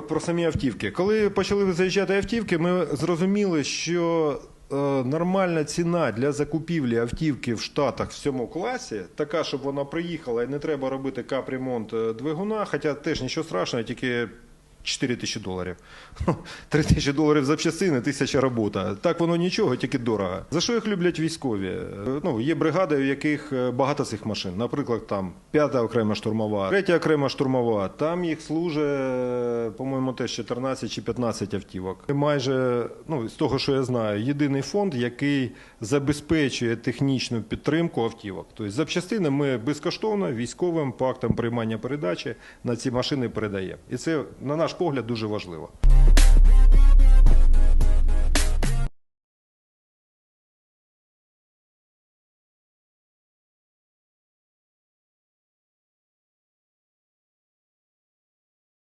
про, самі автівки. Коли почали заїжджати автівки, ми зрозуміли, що е, нормальна ціна для закупівлі автівки в Штатах в цьому класі, така, щоб вона приїхала і не треба робити капремонт е, двигуна, хоча теж нічого страшного, тільки 4 тисячі доларів. 3 тисячі доларів запчастини, тисяча робота. Так воно нічого, тільки дорого. За що їх люблять військові? Е, Ну, є бригади, в яких е, багато цих машин. Наприклад, там п'ята окрема штурмова, третя окрема штурмова. Там їх служить, е, по-моєму, теж 14 чи 15 автівок. Майже, ну, з того, що я знаю, єдиний фонд, який забезпечує технічну підтримку автівок. Тобто запчастини ми безкоштовно військовим по актам приймання передачі на ці машини передаємо. І це, на наш погляд, дуже важливо.